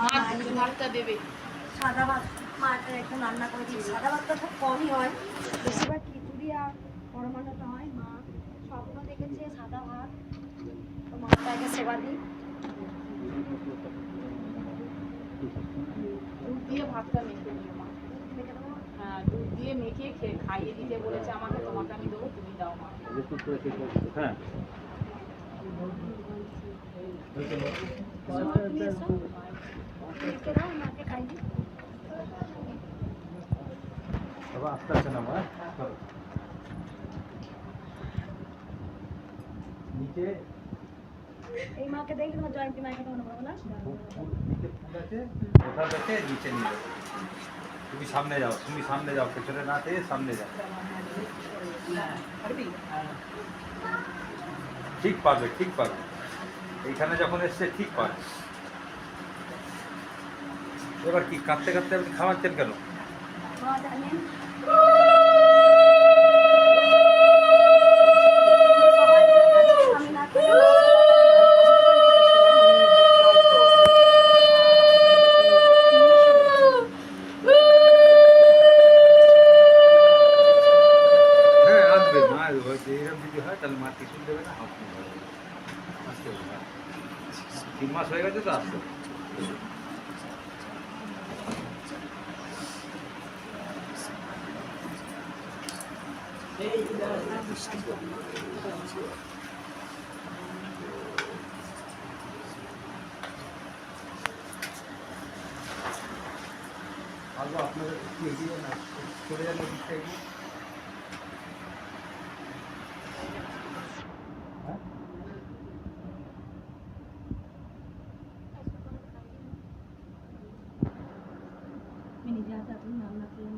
ভাতটা দেবে। সাদা ভাত। মাটা একটু রান্না করে দিই। সাদা ভাতটা খুব কমই হয়। বেশিরভাগ খিচুড়ি আর পরমান্নটা হয় মা। স্বপ্ন দেখেছে সাদা ভাত। তো মাটাকে সেবা দিই। দুধ দিয়ে ভাতটা মেখে নিও মা। হ্যাঁ দুধ দিয়ে মেখে খেয়ে খাইয়ে দিতে বলেছে আমাকে তোমাকে আমি দেবো তুমি দাও মা। হ্যাঁ। হ্যাঁ এই মাকে না নিচে নিয়ে তুমি সামনে যাও তুমি সামনে যাও পেছনে না থেকে সামনে যাও ঠিক পাবে ঠিক পাবে। এইখানে যখন এসছে, ঠিক পারবে এবার কি কাঁদতে কাঁদতে আপনি খাওয়াচ্ছেন কেন? মা জানেন আমি না খেলে হ্যাঁ আসবে। মা, হয়তো এরকম যদি হয়, তাহলে মা টিফিন দেবে না আসতে হবে। আসতে হবে হ্যাঁ। তিন মাস হয়ে গেছে তো আসতে হবে। আসব আপনাদের একটু এগিয়ে না চলে যান ওদিকটা এগিয়ে হ্যাঁ আমি নিজে হাতে এখন রান্না করলাম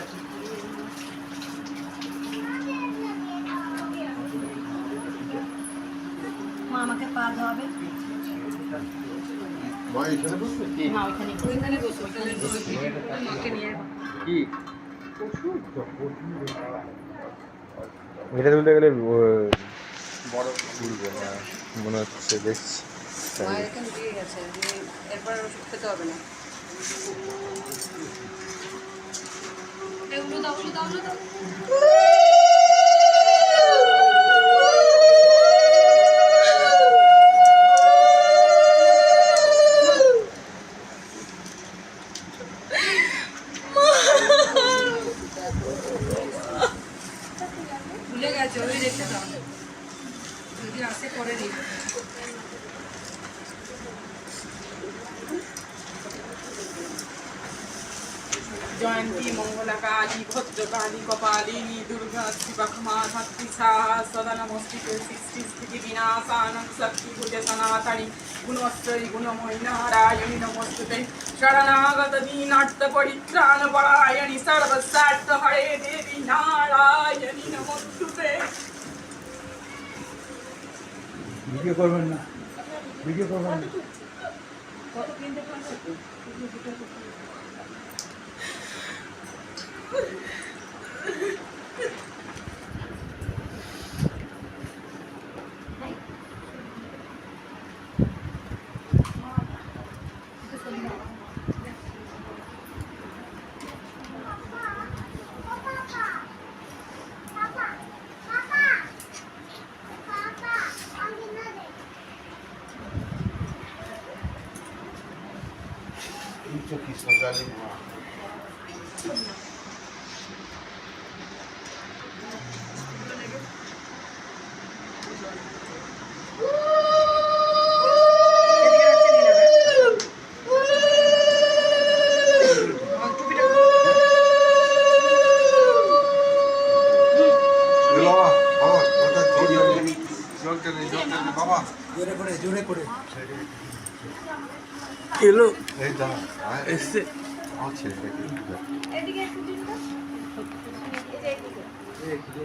মা আমাকে পা ধোয়াবে মা এখানে বসবে কি না ওইখানে ওইখানে বসো ওইখানে মাকে কি? এটা তুলতে গেলে বড় তুলবে না মনে হচ্ছে দেখছি এখানে দিয়ে গেছে। দিয়ে এরপর আর ওষুধ খেতে হবে না। এগুলো দাও দাও দাও। জয়ন্তী মঙ্গলা কালী ভদ্রকালী কপালিনী দুর্গা শিবক্ষমা শক্তি সাহা সদা নমস্তিতে সৃষ্টি স্থিতি বিনাশানং শক্তি ভুজ সনাতনী গুণশ্রী গুণময়ী নারায়ণী নমস্তুতে। শরণাগত দীনার্থ পরিত্রাণ পরায়ণী সর্বস্বার্থ হরে দেবী নারায়ণী নমস্তুতে। ভিডিও করবেন না। ভিডিও করবেন না। এই তো কৃষ্ণকালী মা এ জোরে করে জোরে করে। এলো। এসছে। এদিকে একটু দিন তো। এই যে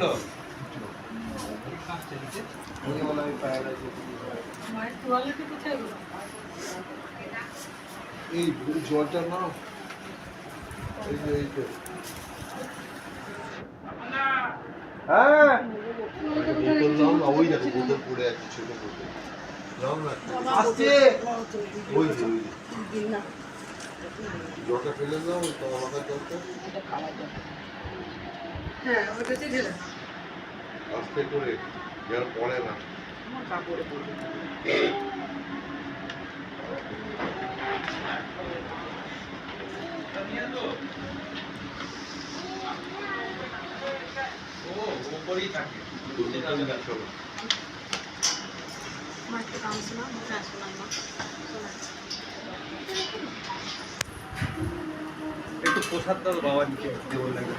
হলো? এই জলটা হ্যাঁ না ওই দেখো বোতল পড়ে আছে ছোট বোতল আসছে ওই জলটা ফেলে দাও তো আমাদের জলটা। হ্যাঁ ওটাতে ঢেলে। আস্তে করে যেন পড়ে না। কাপড়ে পড়বে। হ্যাঁ শোনাই মা শোনাই একটু প্রসাদ দাও বাবা নিচে দেবো লাগে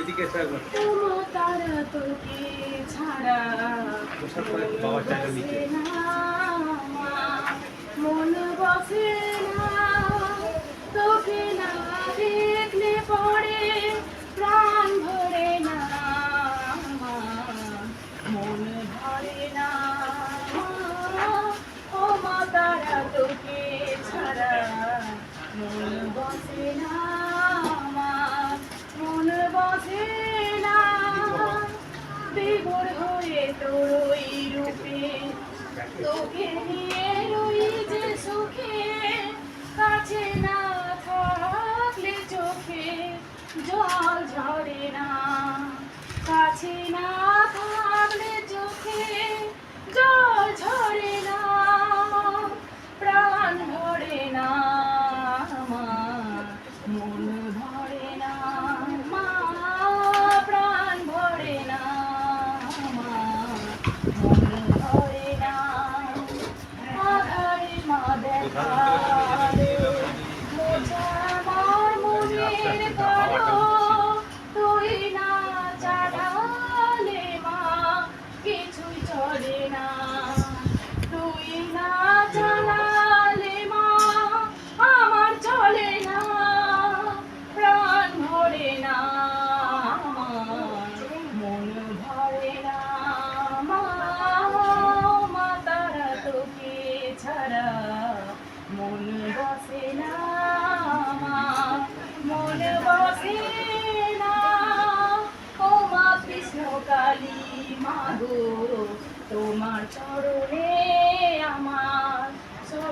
এদিকে বসে না তোকে না দেখলে পরে তোকে নিয়ে যে সুখে, কাছে না থাকলে চোখে জল ঝরে না। কাছে না থাকলে চোখে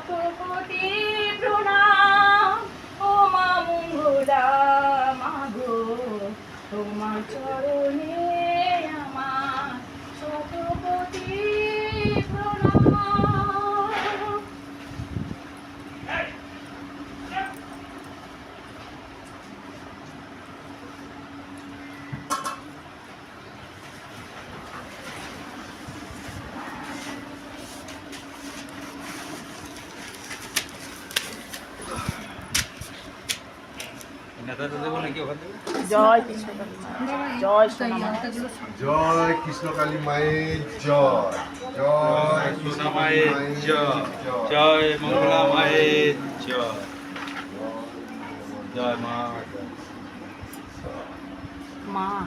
শত কোটি প্রণাম। ও মা মঙ্গলা মাগো তোমার চরণে আমার শত কোটি প্রণাম নেতাটা দেবো নাকি ওখান থেকে জয় কৃষ্ণ জয় জয় কৃষ্ণকালী মায়ের জয়। জয় কৃষ্ণ মায়ের জয়। জয় মঙ্গলা মায়ের জয়। জয় মা। মা।